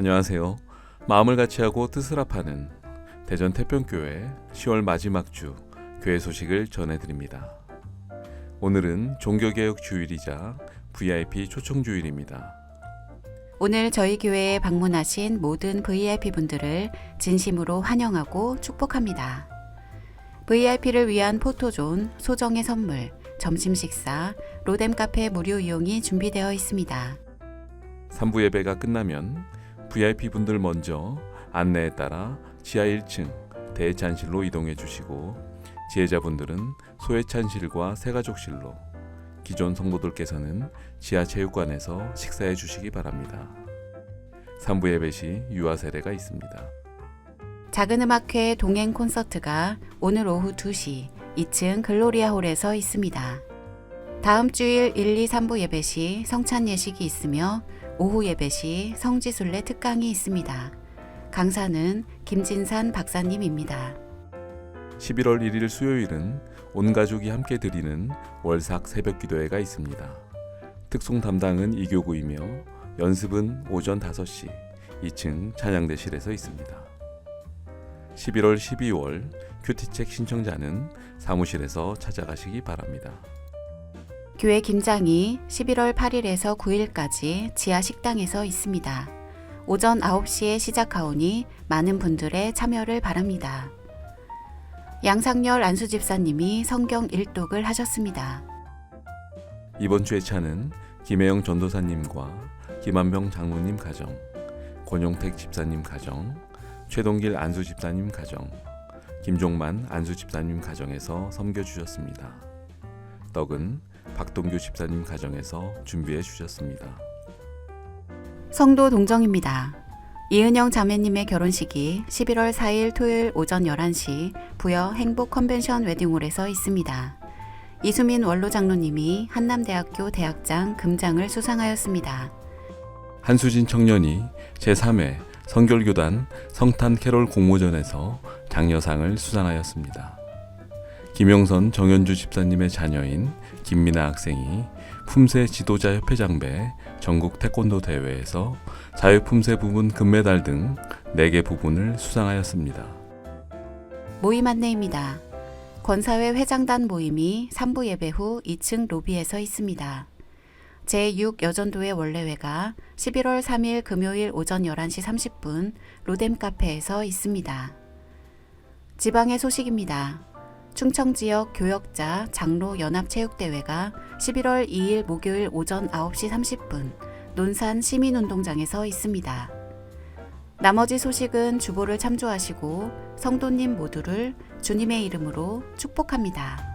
안녕하세요. 마음을 같이 하고 뜻을 합하는 대전 태평교회 10월 마지막 주 교회 소식을 전해드립니다. 오늘은 종교개혁 주일이자 VIP 초청 주일입니다. 오늘 저희 교회에 방문하신 모든 VIP 분들을 진심으로 환영하고 축복합니다. VIP를 위한 포토존, 소정의 선물, 점심 식사, 로뎀 카페 무료 이용이 준비되어 있습니다. 3부 예배가 끝나면 VIP 분들 먼저 안내에 따라 지하 1층 대찬실로 이동해 주시고 지혜자분들은 소외찬실과 새가족실로 기존 성도들께서는 지하 체육관에서 식사해 주시기 바랍니다. 3부 예배 시 유아 세례가 있습니다. 작은 음악회 동행 콘서트가 오늘 오후 2시 2층 글로리아 홀에서 있습니다. 다음 주일 1, 2, 3부 예배 시 성찬 예식이 있으며 오후 예배 시 성지순례 특강이 있습니다. 강사는 김진산 박사님입니다. 11월 1일 수요일은 온 가족이 함께 드리는 월삭 새벽 기도회가 있습니다. 특송 담당은 이교구이며 연습은 오전 5시 2층 찬양대실에서 있습니다. 11월 12월 큐티책 신청자는 사무실에서 찾아가시기 바랍니다. 교회 김장이 11월 8일에서 9일까지 지하 식당에서 있습니다. 오전 9시에 시작하오니 많은 분들의 참여를 바랍니다. 양상열 안수집사님이 성경 일독을 하셨습니다. 이번 주의 차는 김혜영 전도사님과 김한병 장로님 가정, 권용택 집사님 가정, 최동길 안수 집사님 가정, 김종만 안수 집사님 가정에서 섬겨 주셨습니다. 떡은 박동규 집사님 가정에서 준비해 주셨습니다. 성도 동정입니다. 이은영 자매님의 결혼식이 11월 4일 토요일 오전 11시 부여 행복 컨벤션 웨딩홀에서 있습니다. 이수민 원로 장로님이 한남대학교 대학장 금장을 수상하였습니다. 한수진 청년이 제3회 성결교단 성탄 캐롤 공모전에서 장려상을 수상하였습니다. 김영선 정현주 집사님의 자녀인 김민아 학생이 품새 지도자 협회장배 전국 태권도 대회에서 자유품새 부분 금메달 등 4개 부분을 수상하였습니다. 모임 안내입니다. 권사회 회장단 모임이 3부 예배 후 2층 로비에서 있습니다. 제6 여전도회 원래회가 11월 3일 금요일 오전 11시 30분 로뎀 카페에서 있습니다. 지방의 소식입니다. 충청 지역 교역자 장로 연합체육대회가 11월 2일 목요일 오전 9시 30분 논산 시민운동장에서 있습니다. 나머지 소식은 주보를 참조하시고 성도님 모두를 주님의 이름으로 축복합니다.